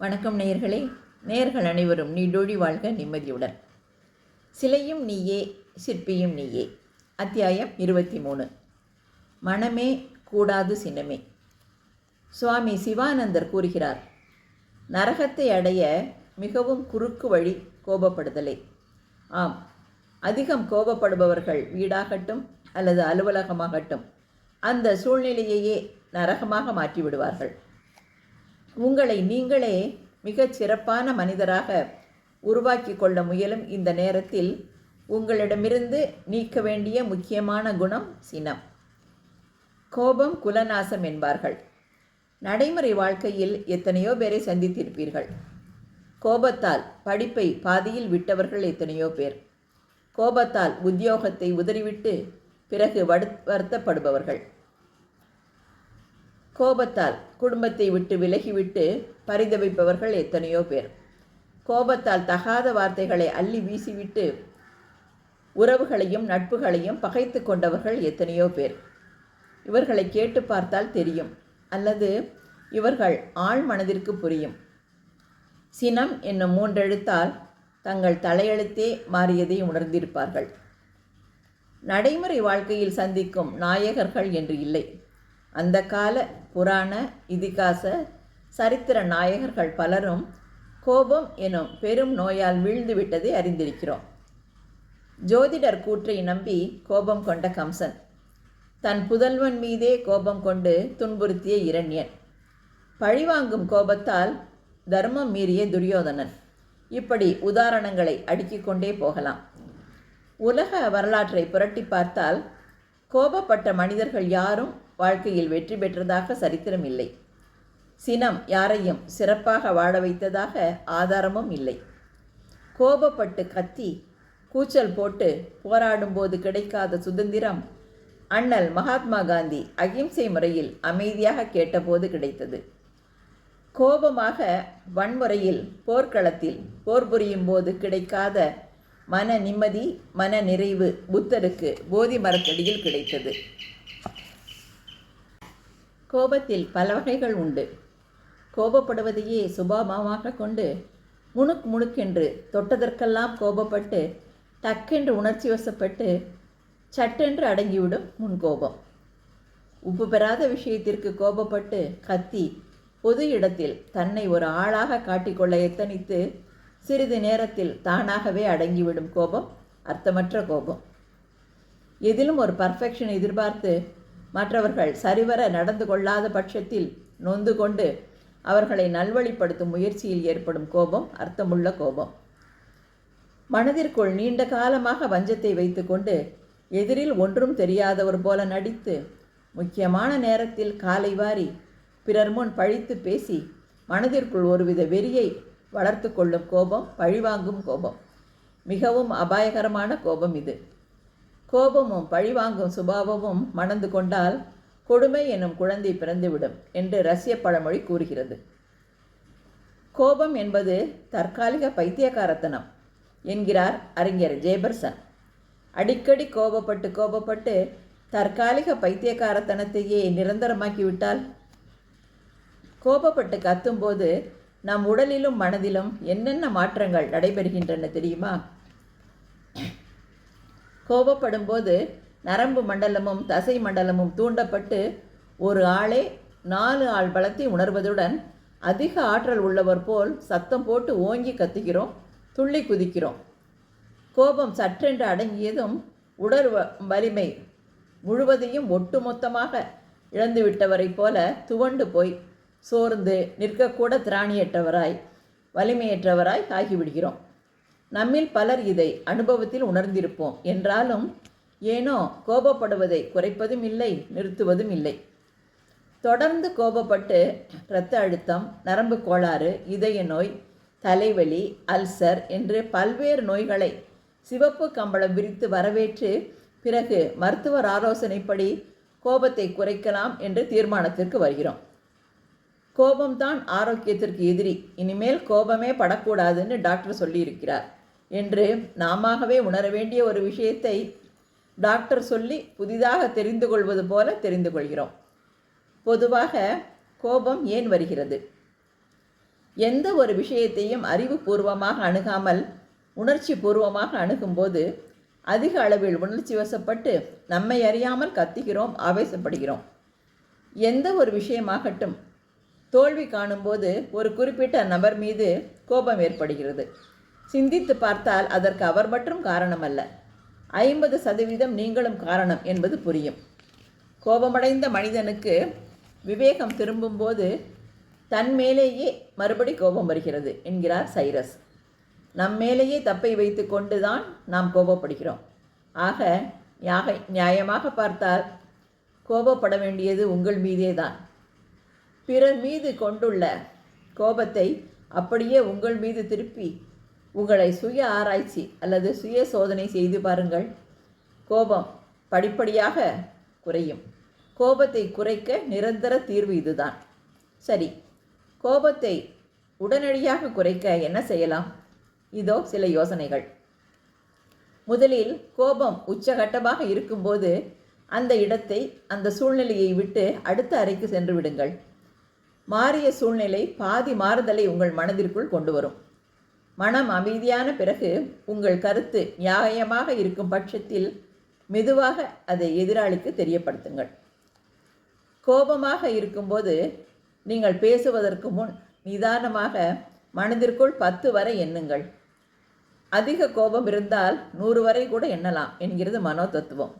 வணக்கம் நேயர்களே. நேர்கள் அனைவரும் நீடோடி வாழ்க நிம்மதியுடன். சிலையும் நீயே சிற்பியும் நீயே. அத்தியாயம் இருபத்தி மூணு மனமே கூடாது சினமே சுவாமி சிவானந்தர் கூறுகிறார் நரகத்தை அடைய மிகவும் குறுக்கு வழி கோபப்படுதலே. ஆம் அதிகம் கோபப்படுபவர்கள் வீடாகட்டும் அல்லது அலுவலகமாகட்டும் அந்த சூழ்நிலையையே நரகமாக மாற்றிவிடுவார்கள். உங்களை நீங்களே மிகச் சிறப்பான மனிதராக உருவாக்கி கொள்ள முயலும் இந்த நேரத்தில் உங்களிடமிருந்து நீக்க வேண்டிய முக்கியமான குணம் சினம். கோபம் குலநாசம் என்பார்கள். நடைமுறை வாழ்க்கையில் எத்தனையோ பேரை சந்தித்திருப்பீர்கள். கோபத்தால் படிப்பை பாதியில் விட்டவர்கள் எத்தனையோ பேர். கோபத்தால் உத்தியோகத்தை உதறிவிட்டு பிறகு வடு வருத்தப்படுபவர்கள். கோபத்தால் குடும்பத்தை விட்டு விலகிவிட்டு பரிதவிப்பவர்கள் எத்தனையோ பேர். கோபத்தால் தகாத வார்த்தைகளை அள்ளி வீசிவிட்டு உறவுகளையும் நட்புகளையும் பகைத்து கொண்டவர்கள் எத்தனையோ பேர். இவர்களை கேட்டு பார்த்தால் தெரியும். அல்லது இவர்கள் ஆழ் மனதிற்கு புரியும். சினம் என்னும் மூன்றெழுத்தால் தங்கள் தலையெழுத்தே மாறியதை உணர்ந்திருப்பார்கள். நடைமுறை வாழ்க்கையில் சந்திக்கும் நாயகர்கள் என்று இல்லை. அந்த கால புராண இதிகாச சரித்திர நாயகர்கள் பலரும் கோபம் எனும் பெரும் நோயால் வீழ்ந்து விட்டதை அறிந்திருக்கிறோம். ஜோதிடர் கூற்றை நம்பி கோபம் கொண்ட கம்சன். தன் புதல்வன் மீதே கோபம் கொண்டு துன்புறுத்திய இரண்யன். பழிவாங்கும் கோபத்தால் தர்மம் மீறிய துரியோதனன். இப்படி உதாரணங்களை அடுக்கிக் கொண்டே போகலாம். உலக வரலாற்றை புரட்டி பார்த்தால் கோபப்பட்ட மனிதர்கள் யாரும் வாழ்க்கையில் வெற்றி பெற்றதாக சரித்திரம் இல்லை. சினம் யாரையும் சிறப்பாக வாழ வைத்ததாக ஆதாரமும் இல்லை. கோபப்பட்டு கத்தி கூச்சல் போட்டு போராடும்போது கிடைக்காத சுதந்திரம் அண்ணல் மகாத்மா காந்தி அகிம்சை முறையில் அமைதியாக கேட்டபோது கிடைத்தது. கோபமாக வன்முறையில் போர்க்களத்தில் போர் புரியும் போது கிடைக்காத மன நிம்மதி மன நிறைவு புத்தருக்கு போதி மரத்தடியில் கிடைத்தது. கோபத்தில் பல வகைகள் உண்டு. கோபப்படுவதையே சுபாவமாக கொண்டு முணுக் முணுக்கென்று தொட்டதற்கெல்லாம் கோபப்பட்டு டக்கென்று உணர்ச்சி வசப்பட்டு சட்டென்று அடங்கிவிடும் முன்கோபம் உப்பு பெறாத விஷயத்திற்கு கோபப்பட்டு கத்தி பொது இடத்தில் தன்னை ஒரு ஆளாக காட்டிக்கொள்ள எத்தனித்து சிறிது நேரத்தில் தானாகவே அடங்கிவிடும் கோபம் அர்த்தமற்ற கோபம். எதிலும் ஒரு பர்ஃபெக்ஷன் எதிர்பார்த்து மற்றவர்கள் சரிவர நடந்து கொள்ளாத பட்சத்தில் நொந்து கொண்டு அவர்களை நல்வழிப்படுத்தும் முயற்சியில் ஏற்படும் கோபம் அர்த்தமுள்ள கோபம். மனதிற்குள் நீண்ட காலமாக வஞ்சத்தை வைத்துக்கொண்டு எதிரில் ஒன்றும் தெரியாதவர் போல நடித்து முக்கியமான நேரத்தில் காலை வாரி பிறர் முன் பழித்து பேசி மனதிற்குள் ஒருவித வெறியை வளர்த்து கொள்ளும் கோபம் பழிவாங்கும் கோபம். மிகவும் அபாயகரமான கோபம் இது. கோபமும் பழிவாங்கும் சுபாவமும் மணந்து கொண்டால் கொடுமை எனும் குழந்தை பிறந்துவிடும் என்று ரஷ்ய பழமொழி கூறுகிறது. கோபம் என்பது தற்காலிக பைத்தியக்காரத்தனம் என்கிறார் அறிஞர் ஜேபர்சன். அடிக்கடி கோபப்பட்டு கோபப்பட்டு தற்காலிக பைத்தியக்காரத்தனத்தையே நிரந்தரமாக்கிவிட்டால்? கோபப்பட்டு கத்தும்போது நம் உடலிலும் மனதிலும் என்னென்ன மாற்றங்கள் நடைபெறுகின்றன தெரியுமா? கோபப்படும்போது நரம்பு மண்டலமும் தசை மண்டலமும் தூண்டப்பட்டு ஒரு ஆளே நாலு ஆள் பலத்தை உணர்வதுடன் அதிக ஆற்றல் உள்ளவர் போல் சத்தம் போட்டு ஓங்கி கத்துகிறோம் துள்ளி குதிக்கிறோம். கோபம் சற்றென்று அடங்கியதும் உடல் வலிமை முழுவதையும் ஒட்டுமொத்தமாக இழந்துவிட்டவரைப் போல துவண்டு போய் சோர்ந்து நிற்கக்கூட திராணியற்றவராய் வலிமையற்றவராய் ஆகிவிடுகிறோம். நம்மில் பலர் இதை அனுபவத்தில் உணர்ந்திருப்போம். என்றாலும் ஏனோ கோபப்படுவதை குறைப்பதும் இல்லை நிறுத்துவதும் இல்லை. தொடர்ந்து கோபப்பட்டு இரத்த அழுத்தம் நரம்பு கோளாறு இதய நோய் தலைவலி அல்சர் என்று பல்வேறு நோய்களை சிவப்பு கம்பளம் விரித்து வரவேற்று பிறகு மருத்துவர் ஆலோசனைப்படி கோபத்தை குறைக்கலாம் என்று தீர்மானத்திற்கு வருகிறோம். கோபம்தான் ஆரோக்கியத்திற்கு எதிரி. இனிமேல் கோபமே படக்கூடாதுன்னு டாக்டர் சொல்லியிருக்கிறார். என்று நாமவே உணர வேண்டிய ஒரு விஷயத்தை டாக்டர் சொல்லி புதிதாக தெரிந்து கொள்வது போல தெரிந்து கொள்கிறோம். பொதுவாக கோபம் ஏன் வருகிறது? எந்த ஒரு விஷயத்தையும் அறிவுபூர்வமாக அணுகாமல் உணர்ச்சி பூர்வமாக அணுகும்போது அதிக அளவில் உணர்ச்சி வசப்பட்டு நம்மை அறியாமல் கத்துகிறோம் ஆவேசப்படுகிறோம். எந்த ஒரு விஷயமாகட்டும் தோல்வி காணும்போது ஒரு குறிப்பிட்ட நபர் மீது கோபம் ஏற்படுகிறது. சிந்தித்து பார்த்தால் அதற்கு அவர் மட்டும் காரணமல்ல. ஐம்பது சதவீதம் நீங்களும் காரணம் என்பது புரியும். கோபமடைந்த மனிதனுக்கு விவேகம் திரும்பும்போது தன் மேலேயே மறுபடி கோபம் வருகிறது என்கிறார் சைரஸ். நம் மேலேயே தப்பை வைத்து கொண்டு தான் நாம் கோபப்படுகிறோம். ஆக யாக நியாயமாக பார்த்தால் கோபப்பட வேண்டியது உங்கள் மீதே தான் பிறர் மீது கொண்டுள்ள கோபத்தை அப்படியே உங்கள் மீது திருப்பி உங்களை சுய ஆராய்ச்சி அல்லது சுய சோதனை செய்து பாருங்கள். கோபம் படிப்படியாக குறையும். கோபத்தை குறைக்க நிரந்தர தீர்வு இதுதான். சரி கோபத்தை உடனடியாக குறைக்க என்ன செய்யலாம்? இதோ சில யோசனைகள். முதலில் கோபம் உச்சகட்டமாக இருக்கும்போது அந்த இடத்தை அந்த சூழ்நிலையை விட்டு அடுத்த அறைக்கு சென்று விடுங்கள். மாறிய சூழ்நிலை பாதி மாறுதலை உங்கள் மனதிற்குள் கொண்டு வரும் மனம் அமைதியான பிறகு உங்கள் கருத்து நியாயமாக இருக்கும் பட்சத்தில் மெதுவாக அதை எதிராளிக்கு தெரியப்படுத்துங்கள். கோபமாக இருக்கும்போது நீங்கள் பேசுவதற்கு முன் நிதானமாக மனதிற்குள் பத்து வரை எண்ணுங்கள். அதிக கோபம் இருந்தால் நூறு வரை கூட எண்ணலாம் என்கிறது மனோ தத்துவம்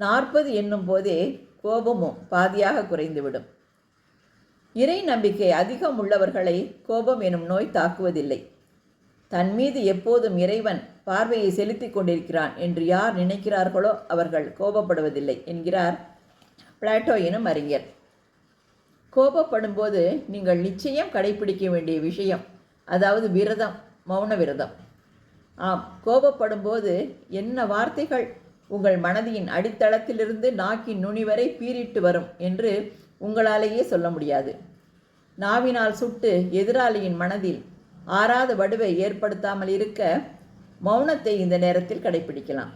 நாற்பது எண்ணும் போதே கோபமும் பாதியாக குறைந்துவிடும். இறை நம்பிக்கை அதிகம் உள்ளவர்களை கோபம் எனும் நோய் தாக்குவதில்லை. தன் மீது எப்போதும் இறைவன் பார்வையை செலுத்தி கொண்டிருக்கிறான் என்று யார் நினைக்கிறார்களோ அவர்கள் கோபப்படுவதில்லை என்கிறார் பிளாட்டோ எனும் அறிஞர். கோபப்படும்போது நீங்கள் நிச்சயம் கடைபிடிக்க வேண்டிய விஷயம் அதாவது விரதம் மௌன விரதம். ஆம் கோபப்படும்போது என்ன வார்த்தைகள் உங்கள் மனதின் அடித்தளத்திலிருந்து நாக்கின் நுனி வரை பீறிட்டு வரும் என்று உங்களாலேயே சொல்ல முடியாது. நாவினால் சுட்டு எதிராளியின் மனதில் ஆறாத வடுவை ஏற்படுத்தாமல் இருக்க மௌனத்தை இந்த நேரத்தில் கடைபிடிக்கலாம்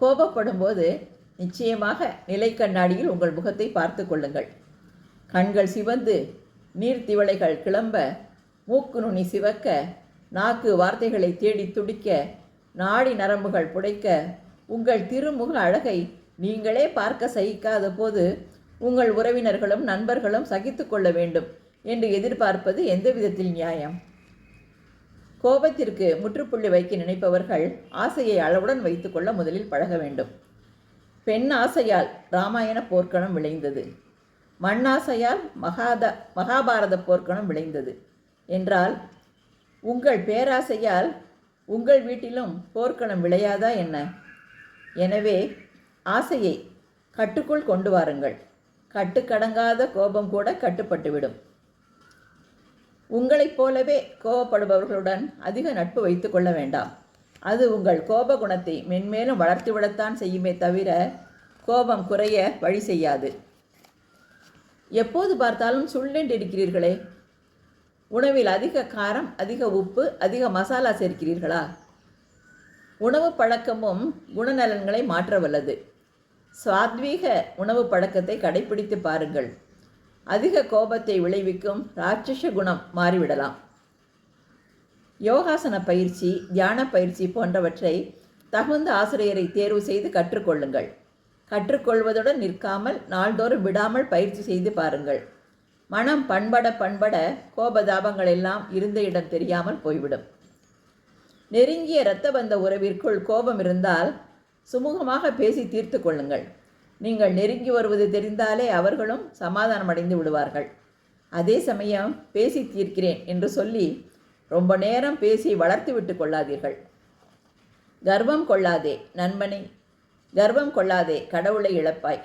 கோபப்படும்போது நிச்சயமாக நிலை கண்ணாடியில் உங்கள் முகத்தை பார்த்து கொள்ளுங்கள். கண்கள் சிவந்து நீர்த்திவளைகள் கிளம்ப மூக்கு நுனி சிவக்க நாக்கு வார்த்தைகளை தேடி துடிக்க நாடி நரம்புகள் புடைக்க உங்கள் திருமுக அழகை நீங்களே பார்க்க சகிக்காத போது உங்கள் உறவினர்களும் நண்பர்களும் சகித்து கொள்ள வேண்டும் என்று எதிர்பார்ப்பது எந்த விதத்தில் நியாயம்? கோபத்திற்கு முற்றுப்புள்ளி வைக்க நினைப்பவர்கள் ஆசையை அளவுடன் வைத்துக்கொள்ள முதலில் பழக வேண்டும். பெண் ஆசையால் ராமாயண போர்க்களம் விளைந்தது. மண்ணாசையால் மகாத மகாபாரத போர்க்களம் விளைந்தது. என்றால் உங்கள் பேராசையால் உங்கள் வீட்டிலும் போர்க்களம் விளையாதா என்ன? எனவே ஆசையை கட்டுக்குள் கொண்டு வாருங்கள். கட்டுக்கடங்காத கோபம் கூட கட்டுப்பட்டுவிடும். உங்களைப் போலவே கோபப்படுபவர்களுடன் அதிக நட்பு வைத்து கொள்ள வேண்டாம். அது உங்கள் கோப குணத்தை மென்மேலும் வளர்த்துவிடத்தான் செய்யுமே தவிர கோபம் குறைய வழி செய்யாது. எப்போது பார்த்தாலும் சுள்ளென்று இருக்கிறீர்களே உணவில் அதிக காரம் அதிக உப்பு அதிக மசாலா சேர்க்கிறீர்களா? உணவு பழக்கமும் குணநலன்களை மாற்ற வல்லது சாத்வீக உணவு பழக்கத்தை கடைபிடித்து பாருங்கள். அதிக கோபத்தை விளைவிக்கும் ராட்சச குணம் மாறிவிடலாம். யோகாசன பயிற்சி தியான பயிற்சி போன்றவற்றை தகுந்த ஆசிரியரை தேர்வு செய்து கற்றுக்கொள்ளுங்கள். கற்றுக்கொள்வதுடன் நிற்காமல் நாள்தோறும் விடாமல் பயிற்சி செய்து பாருங்கள். மனம் பண்பட பண்பட கோபதாபங்கள் எல்லாம் இருந்த இடம் தெரியாமல் போய்விடும். நெருங்கிய இரத்த பந்த உறவிற்குள் கோபம் இருந்தால் சுமூகமாக பேசி தீர்த்து கொள்ளுங்கள். நீங்கள் நெருங்கி வருவது தெரிந்தாலே அவர்களும் சமாதானம் அடைந்து விடுவார்கள். அதே சமயம் பேசி தீர்க்கிறேன் என்று சொல்லி ரொம்ப நேரம் பேசி வளர்த்து விட்டு கொள்ளாதீர்கள். கர்வம் கொள்ளாதே நண்பனை. கர்வம் கொள்ளாதே கடவுளை இழப்பாய்.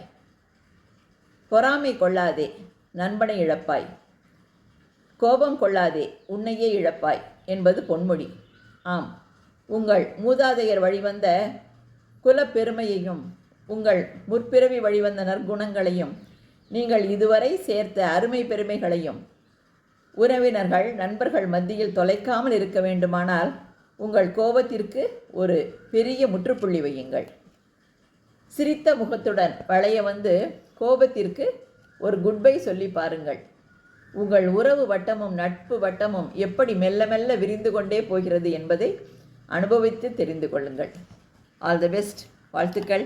பொறாமை கொள்ளாதே நண்பனை இழப்பாய். கோபம் கொள்ளாதே உன்னையே இழப்பாய் என்பது பொன்மொழி. ஆம் உங்கள் மூதாதையர் வழிவந்த குலப்பெருமையையும் உங்கள் முற்பிறவி வழிவந்த நற்குணங்களையும் நீங்கள் இதுவரை சேர்த்த அருமை பெருமைகளையும் உறவினர்கள் நண்பர்கள் மத்தியில் தொலைக்காமல் இருக்க வேண்டுமானால் உங்கள் கோபத்திற்கு ஒரு பெரிய முற்றுப்புள்ளி வையுங்கள். சிரித்த முகத்துடன் வளைய வந்து கோபத்திற்கு ஒரு குட்பை சொல்லி பாருங்கள். உங்கள் உறவு வட்டமும் நட்பு வட்டமும் எப்படி மெல்ல மெல்ல விரிந்து கொண்டே போகிறது என்பதை அனுபவித்து தெரிந்து கொள்ளுங்கள். ஆல் தி பெஸ்ட் வாழ்த்துக்கள்